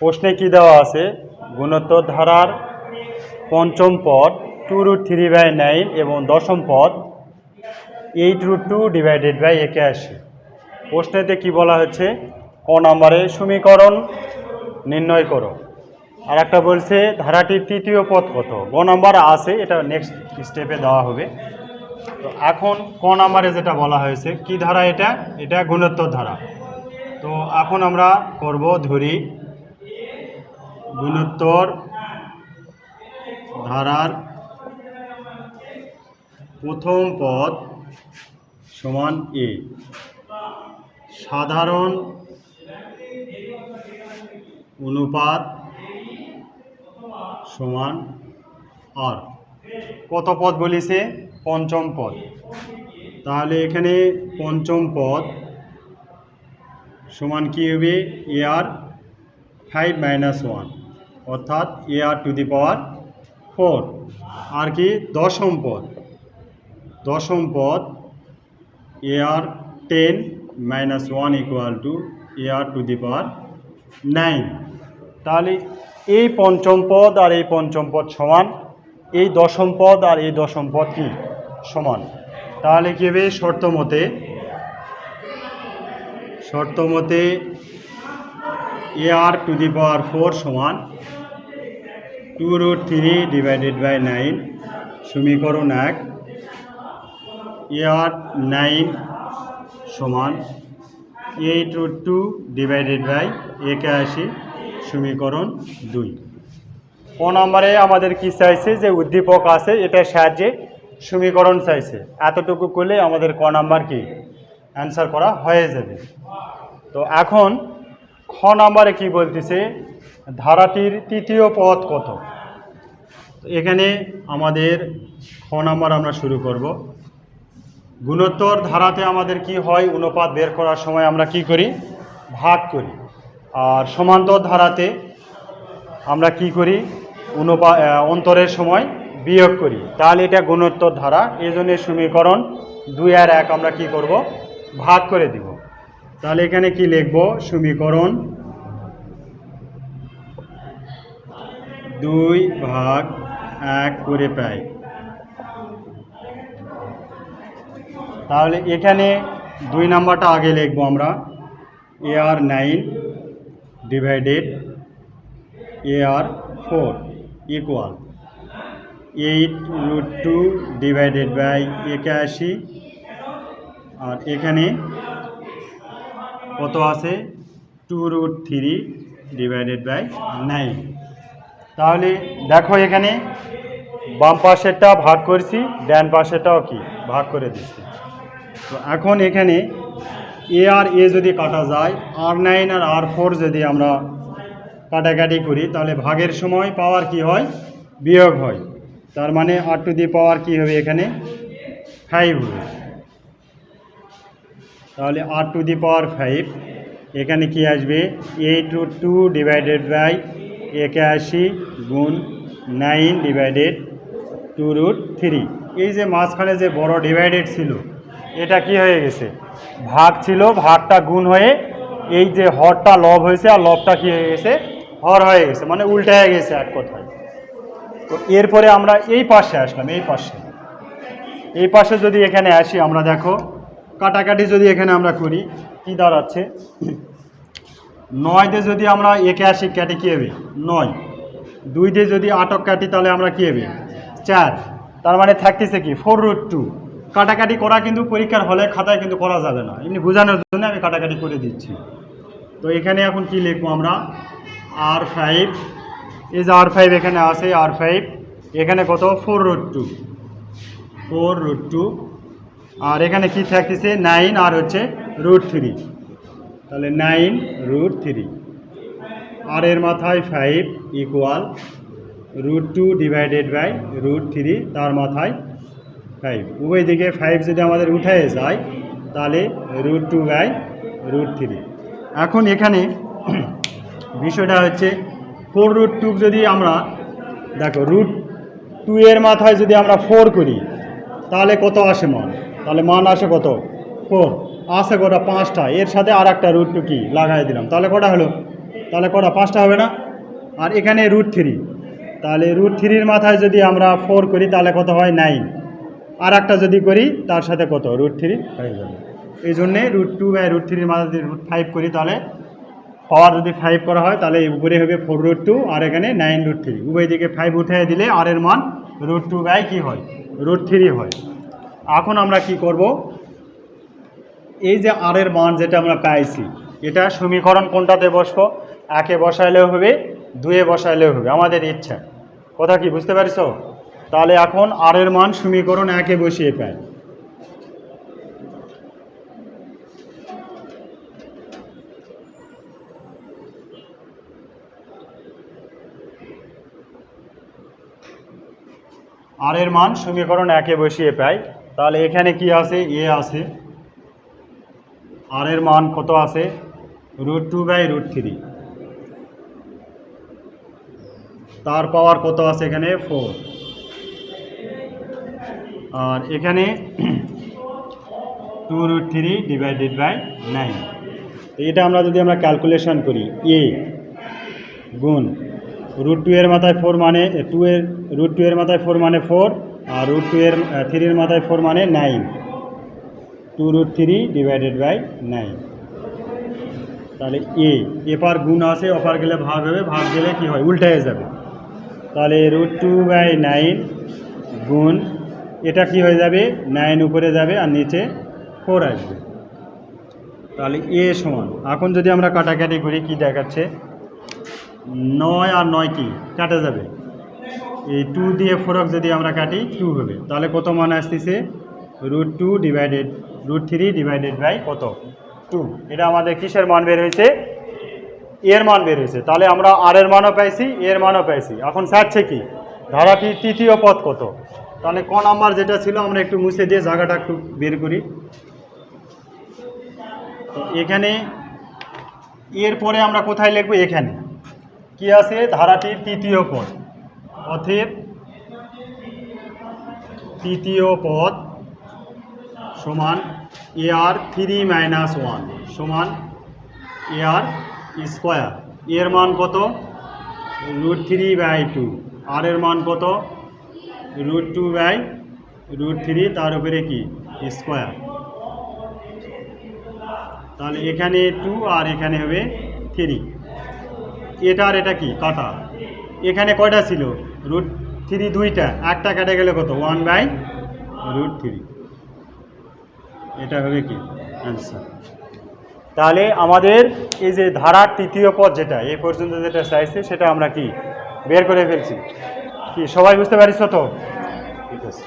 প্রশ্নে কি দেওয়া আছে? গুণোত্তর ধারার পঞ্চম পদ two root three by nine এবং দশম পদ eight root two divided by একাশি। প্রশ্নেতে কি বলা হচ্ছে ক নম্বরে সমীকরণ নির্ণয় করো। আর একটা বলছে, ধারাটির তৃতীয় পদ কত? গ নম্বর আছে, এটা নেক্সট স্টেপে দেওয়া হবে। তো এখন ক নম্বরে যেটা বলা হয়েছে, কি ধারা এটা? এটা গুণোত্তর ধারা তো এখন আমরা করব ধরি গুণোত্তর ধারার প্রথম পদ সমান এ। সাধারণ অনুপাত সমান আর। কত পদ বলিছে? পঞ্চম পদ। তাহলে এখানে পঞ্চম পদ সমান কি হবে? A R five minus one. অর্থাৎ A R to the power four আর কি? দশম পদ দশম পদ A R ten minus one equal to A R to the power nine তাহলে এই পঞ্চম পদ আর এই পঞ্চম পদ সমান। এই দশম পদ আর এই দশম পদ কি? সমান। তাহলে কি হবে? শর্ত মতে শর্ত মতে A R to the power four সমান two root three divided by nine সমীকরণ এক আর নাইন সমান eight root two divided by একাশি, সমীকরণ দুই। ক নম্বরে আমাদের কি চাইছে? যে উদ্দীপক আছে, এটার সাহায্যে সমীকরণ চাইছে। এতটুকু করলে আমাদের ক নাম্বার কি? অ্যান্সার করা হয়ে যাবে। তো এখন খ নাম্বারে কি বলতেছে? ধারাটির তৃতীয় পদ কত? এখানে আমাদের খ নাম্বার আমরা শুরু করব। গুণোত্তর ধারাতে আমাদের কি হয়? অনুপাত বের করার সময় আমরা কি করি? ভাগ করি। আর সমান্তর ধারাতে আমরা কি করি? অনুপা আহ, অন্তরের সময় বিয়োগ করি। তাহলে এটা গুণোত্তর ধারা। এই জন্য সমীকরণ দুই আর এক আমরা কি করব? ভাগ করে দিব। তাহলে এখানে কি লিখব? সমীকরণ দুই ভাগ এক করে পাই। তাহলে এখানে দুই নাম্বারটা আগে লিখব আমরা। A R nine divided A R four equal eight root two divided by একাশি। আর এখানে কত আছে? Two root three divided by nine তাহলে দেখো এখানে বাম পাশেরটা ভাগ করছি, ডান পাশেরটাও কি? ভাগ করে দিচ্ছি। তো এখন এখানে এ আর এ যদি কাটা যায় আর নাইন আর আর ফোর যদি আমরা কাটাকাটি করি, তাহলে ভাগের সময় পাওয়ার কি হয়? বিয়োগ হয়। তার মানে আর টু দি পাওয়ার কি হবে এখানে? ফাইভ হবে। তাহলে আর টু দি পাওয়ার ফাইভ এখানে কি আসবে? Eight root two divided by একাশি গুণ nine divided two root three. এই যে মাঝখানে যে বড় ডিভাইডেড ছিল, এটা কি হয়ে গেছে? ভাগ ছিল, ভাগটা গুণ হয়ে এই যে হরটা লব হয়েছে, আর লবটা কি হয়ে গেছে? হর হয়ে গেছে মানে উল্টে হয়ে গেছে এক কথায়। তো এরপরে আমরা এই পাশে আসলাম, এই পাশে। এই পাশে যদি এখানে আসি, আমরা দেখো, কাটাকাটি যদি এখানে আমরা করি, কি দাঁড়াচ্ছে? নয় যদি আমরা একে আসি কাটি কী হবে নয়। দুই দিয়ে যদি আটক কাটি, তাহলে আমরা কী হবে চার। তার মানে থাকতেছে কি? ফোর রুট টু কাটাকাটি করা কিন্তু পরীক্ষার হলে খাতায় কিন্তু করা যাবে না। এমনি বোঝানোর জন্য আমি কাটাকাটি করে দিচ্ছি। তো এখানে এখন কি লিখব আমরা? আর ফাইভ এই যে আর ফাইভ এখানে আছে, আর ফাইভ এখানে কত? Four root two four root two আর এখানে কি থাকতেছে? নাইন আর হচ্ছে রুট থ্রি তাহলে নাইন রুট থ্রি। আর এর মাথায় five equal root two divided by root three, তার মাথায় ফাইভ। উভয় দিকে ফাইভ যদি আমাদের উঠে যায়, তাহলে root two by root three. এখন এখানে বিষয়টা হচ্ছে ফোর রুট টু যদি আমরা, দেখো রুট টু এর মাথায় যদি আমরা ফোর করি, তাহলে কত আসে মান? তাহলে মান আসে কত? ফোর। আসে কটা পাঁচটা, এর সাথে আর একটা রুট টু কি? লাগাই দিলাম। তাহলে কটা হলো? তাহলে কটা, পাঁচটা হবে না? আর এখানে রুট থ্রি তাহলে রুট থ্রির মাথায় যদি আমরা ফোর করি, তাহলে কত হয়? নাইন আর একটা যদি করি, তার সাথে কত? রুট থ্রি হয়ে যাবে। এই জন্যে রুট টু বাই রুট থ্রির মাথায় যদি রুট ফাইভ করি, তাহলে পাওয়ার যদি ফাইভ করা হয়, তাহলে উপরে হবে ফোর রুট টু আর এখানে নাইন রুট থ্রি উভয় দিকে ফাইভ উঠে দিলে আর এর মান রুট টু বাই কী হয়? রুট থ্রি হয়। এখন আমরা কি করব? এই যে আর এর মান যেটা আমরা পাইছি, এটা সমীকরণ কোনটাতে বসবো? একে বসাইলেও হবে, দুয়ে বসাইলেও হবে, আমাদের ইচ্ছা। কথা কি, বুঝতে পারিস? তাহলে এখন আর এর মান সমীকরণ একে বসিয়ে পাই। আর এর মান সমীকরণ একে বসিয়ে পাই। তাহলে এখানে কি আছে? এ আছে। আর এর মান কত আছে? Root two by root three তার পাওয়ার কত আছে এখানে? ফোর আর এখানে two root three divided by nine এটা আমরা যদি আমরা ক্যালকুলেশন করি এ গুণ রুট টু এর মাথায় ফোর মানে টু এর রুট টু এর মাথায় ফোর মানে ফোর আর রুট টু এর থ্রির মাথায় ফোর মানে nine two root three divided by nine তাহলে এ এপার গুণ আছে অপার গেলে ভাগ হবে, ভাগ গেলে কি হয়? উল্টে হয়ে যাবে। তাহলে রুট টু বাই নাইন গুণ, এটা কি হয়ে যাবে? নাইন উপরে যাবে আর নিচে ফোর আসবে। তাহলে এ সমান, এখন যদি আমরা কাটাকাটি করি, কি দেখাচ্ছে? নয় আর নয় কি? কাটা যাবে। এই টু দিয়ে ফোরক যদি আমরা কাটি টু হবে। তাহলে কত মান আসতেছে? Root two divided root three divided by কত? টু এটা আমাদের কিসের মান বের হয়েছে? এর মান বের হয়েছে। তাহলে আমরা আর এর মানও পাইছি এর মানও পাইছি। এখন ছাড়ছে কি? ধারাটির তৃতীয় পথ কত? তাহলে ক নাম্বার যেটা ছিল, আমরা একটু মুছে দিয়ে জায়গাটা একটু বের করি। এখানে এরপরে আমরা কোথায় লিখব? এখানে। কি আছে? ধারাটির তৃতীয় পদ। অথেব তৃতীয় পদ সমান A R three minus one সমান এ আর স্কোয়ার এর মান কত? Root three by two R এর মান কত? Root two by root three তার উপরে কি? স্কোয়ার তাহলে এখানে টু আর এখানে হবে থ্রি এটা আর এটা কি? কাটা। এখানে কয়টা ছিল? রুট থ্রি দুইটা। একটা কেটে গেলে কত? ওয়ান বাই রুট থ্রি এটা হবে কি? অ্যান্সার তাহলে আমাদের এই যে ধারার তৃতীয় পদ যেটা, এই পর্যন্ত যেটা চাইছে, সেটা আমরা কি? বের করে ফেলছি। কি, সবাই বুঝতে পারিস তো? ঠিক আছে।